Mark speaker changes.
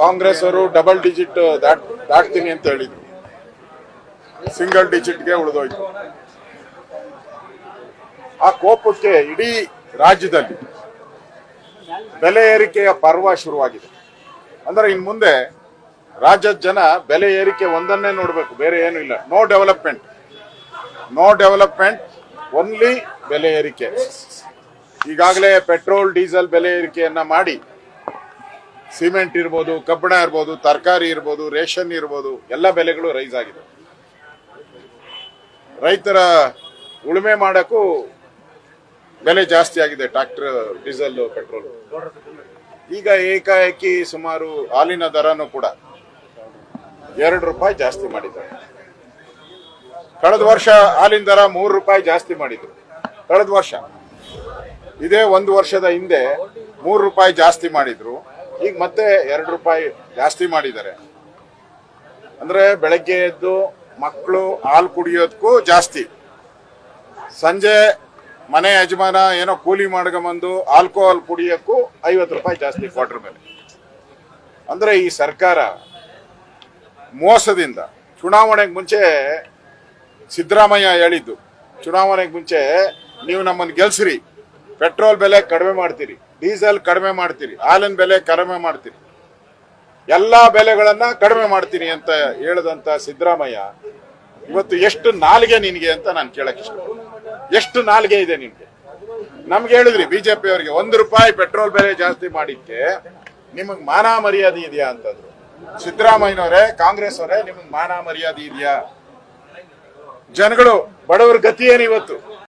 Speaker 1: ಕಾಂಗ್ರೆಸ್ ಅವರು double digit ದಾಟ್, ದಾಟ್ತೀನಿ ಅಂತ ಹೇಳಿದ್ರು. ಸಿಂಗಲ್ ಡಿಜಿಟ್ಗೆ ಉಳಿದೋಯ್ತು. ಆ ಕೋಪಕ್ಕೆ ಇಡೀ ರಾಜ್ಯದಲ್ಲಿ ಬೆಲೆ ಏರಿಕೆಯ ಪರ್ವ ಶುರುವಾಗಿದೆ. ಅಂದ್ರೆ ಇನ್ ಮುಂದೆ ರಾಜ್ಯದ ಜನ ಬೆಲೆ ಏರಿಕೆ ಒಂದನ್ನೇ ನೋಡಬೇಕು, ಬೇರೆ ಏನು ಇಲ್ಲ. No development no development only ಬೆಲೆ ಏರಿಕೆ. ಈಗಾಗಲೇ ಪೆಟ್ರೋಲ್, ಡೀಸೆಲ್ ಬೆಲೆ ಏರಿಕೆಯನ್ನ ಮಾಡಿ ಸಿಮೆಂಟ್ ಇರ್ಬೋದು, ಕಬ್ಬಣ ಇರ್ಬೋದು, ತರಕಾರಿ ಇರ್ಬೋದು, ರೇಷನ್ ಇರ್ಬೋದು, ಎಲ್ಲ ಬೆಲೆಗಳು ರೈಸ್ ಆಗಿದೆ. ರೈತರ ಉಳುಮೆ ಮಾಡೋಕ್ಕೂ ಬೆಲೆ ಜಾಸ್ತಿ ಆಗಿದೆ ಟ್ರಾಕ್ಟರ್ ಡೀಸೆಲ್, ಪೆಟ್ರೋಲ್. ಈಗ ಏಕಾಏಕಿ ಸುಮಾರು ಹಾಲಿನ ದರನೂ ಕೂಡ ಎರಡು ರೂಪಾಯಿ ಜಾಸ್ತಿ ಮಾಡಿದ್ದಾರೆ ಕಳೆದ ವರ್ಷ ಹಾಲಿನ ದರ ಮೂರು ರೂಪಾಯಿ ಜಾಸ್ತಿ ಮಾಡಿದ್ರು. ಕಳೆದ ವರ್ಷ. ಇದೇ ಒಂದು ವರ್ಷದ ಹಿಂದೆ ಮೂರು ರೂಪಾಯಿ ಜಾಸ್ತಿ ಮಾಡಿದ್ರು. ಈಗ ಮತ್ತೆ ಎರಡು ರೂಪಾಯಿ ಜಾಸ್ತಿ ಮಾಡಿದ್ದಾರೆ. ಅಂದ್ರೆ ಬೆಳಗ್ಗೆ ಎದ್ದು ಮಕ್ಕಳು ಹಾಲು ಕುಡಿಯೋದಕ್ಕೂ ಜಾಸ್ತಿ. ಸಂಜೆ ಮನೆ ಯಜಮಾನ ಏನೋ ಕೂಲಿ ಮಾಡ್ಕೊಂಬಂದು ಆಲ್ಕೋಹಾಲ್ ಕುಡಿಯೋಕ್ಕೂ ಐವತ್ತು ರೂಪಾಯಿ ಜಾಸ್ತಿ ಕ್ವಾರ್ಟರ್ ಮೇಲೆ. ಅಂದ್ರೆ ಈ ಸರ್ಕಾರ ಮೋಸದಿಂದ ಚುನಾವಣೆಗೆ ಮುಂಚೆ ಸಿದ್ದರಾಮಯ್ಯ ಹೇಳಿದ್ದು, ಚುನಾವಣೆಗೆ ಮುಂಚೆ ನೀವು ನಮ್ಮನ್ನು ಗೆಲ್ಸ್ರಿ ಪೆಟ್ರೋಲ್ ಬೆಲೆ ಕಡಿಮೆ ಮಾಡ್ತೀರಿ, ಡೀಸೆಲ್ ಕಡಿಮೆ ಮಾಡ್ತೀರಿ, ಹಾಲಿನ ಬೆಲೆ ಕಡಿಮೆ ಮಾಡ್ತೀರಿ. ಎಲ್ಲಾ ಬೆಲೆಗಳನ್ನ ಕಡಿಮೆ ಮಾಡ್ತೀನಿ ಅಂತ ಹೇಳದಂತ ಸಿದ್ದರಾಮಯ್ಯ, ಇವತ್ತು ಎಷ್ಟು ನಾಲ್ಗೆ ನಿನಗೆ ಅಂತ ನಾನು ಕೇಳಕ್ ಇಷ್ಟಪಡ್ತೀನಿ. ಎಷ್ಟು ನಾಲ್ಗೆ ಇದೆ ನಿಮ್ಗೆ ನಮ್ಗೆ ಹೇಳಿದ್ರಿ ಬಿಜೆಪಿ ಅವರಿಗೆ ಒಂದು ರೂಪಾಯಿ ಪೆಟ್ರೋಲ್ ಬೆಲೆ ಜಾಸ್ತಿ ಮಾಡಿಕ್ಕೆ ನಿಮಗ್ ಮಾನ ಮರ್ಯಾದೆ ಇದೆಯಾ ಅಂತಂದ್ರು. ಸಿದ್ದರಾಮಯ್ಯನವರೇ ಕಾಂಗ್ರೆಸ್ ಅವರೇ ನಿಮಗ್ ಮಾನ ಮರ್ಯಾದೆ ಇದೆಯಾ? ಜನಗಳು, ಬಡವರ ಗತಿ ಏನಿವತ್ತು